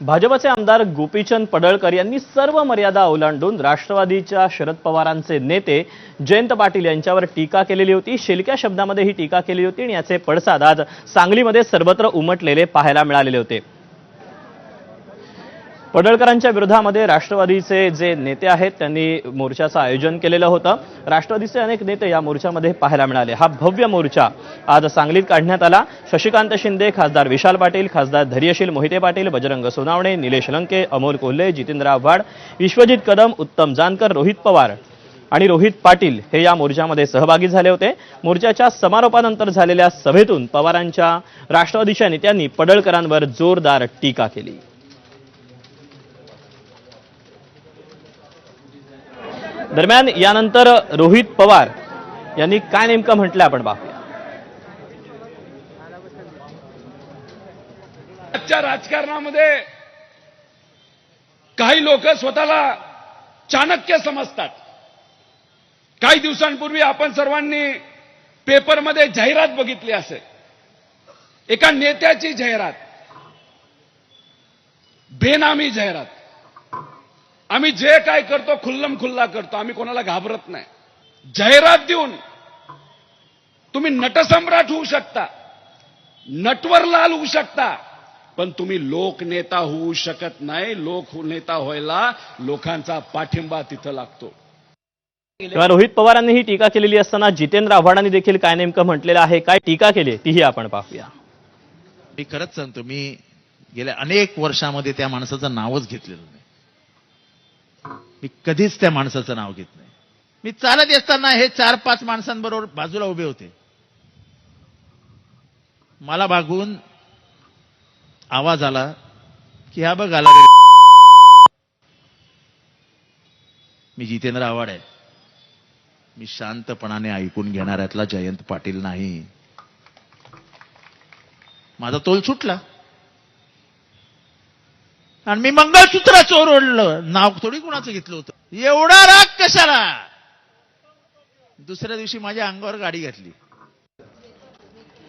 भाजपचे आमदार गोपीचंद पडळकर यांनी सर्व मर्यादा ओलांडून राष्ट्रवादीच्या शरद पवारांचे नेते जयंत पाटील यांच्यावर टीका केलेली होती. शेलक्या शब्दामध्ये ही टीका केली होती आणि याचे पडसाद आज सांगलीमध्ये सर्वत्र उमटलेले पाहायला मिळालेले होते. पडळकरांच्या विरोधामध्ये राष्ट्रवादीचे जे नेते आहेत त्यांनी मोर्चाचं आयोजन केलेलं होतं. राष्ट्रवादीचे अनेक नेते या मोर्चामध्ये पाहायला मिळाले. हा भव्य मोर्चा आज सांगलीत काढण्यात आला. शशिकांत शिंदे खासदार विशाल पाटील खासदार धैर्यशील मोहिते पाटील बजरंग सोनावणे निलेश लंके अमोल कोल्हे जितेंद्र आव्हाड विश्वजित कदम उत्तम जानकर रोहित पवार आणि रोहित पाटील हे या मोर्चामध्ये सहभागी झाले होते. मोर्चाच्या समारोपानंतर झालेल्या सभेतून पवारांच्या राष्ट्रवादीच्या नेत्यांनी पडळकरांवर जोरदार टीका केली. दरम्यान यानंतर रोहित पवार यांनी काय नेमकं म्हटलं आपण पाहूया. आजच्या राजकारणामध्ये काही लोक स्वतःला चाणक्य समजतात. काही दिवसांपूर्वी आपण सर्वांनी पेपरमध्ये जाहिरात बघितली असेल. एका नेत्याची जाहिरात. बेनामी जाहिरात. आम्ही जे काय करतो खुल्लम खुल्ला करतो आम्ही कोणाला घाबरत नाही. जाहिरात देऊन तुम्ही नटसम्राट होऊ शकता नटवरलाल होऊ शकता पण तुम्ही लोकनेता होऊ शकत नाही. लोक नेता व्हायला लोकांचा पाठिंबा तिथं लागतो. तेव्हा रोहित पवारांनी ही टीका केलेली असताना जितेंद्र आव्हाडांनी देखील काय नेमकं म्हटलेलं आहे काय टीका केली तीही आपण पाहूया. मी खरंच सांगतो मी गेल्या अनेक वर्षामध्ये त्या माणसाचं नावच घेतलेलं नाही. मी कधीच त्या माणसाचं नाव घेत नाही. मी चालत असताना हे चार पाच माणसांबरोबर बाजूला उभे होते. मला बागून आवाज आला की हा बघ आला रे. मी जितेंद्र आव्हाड आहे. मी शांतपणाने ऐकून घेणाऱ्यातला जयंत पाटील नाही. माझा तोल सुटला. आणि मी मंगळसूत्र चोर नाव थोडी कुणाचं घेतलं होतं? एवढा राग कशाला? दुसऱ्या दिवशी माझ्या अंगावर गाडी घातली.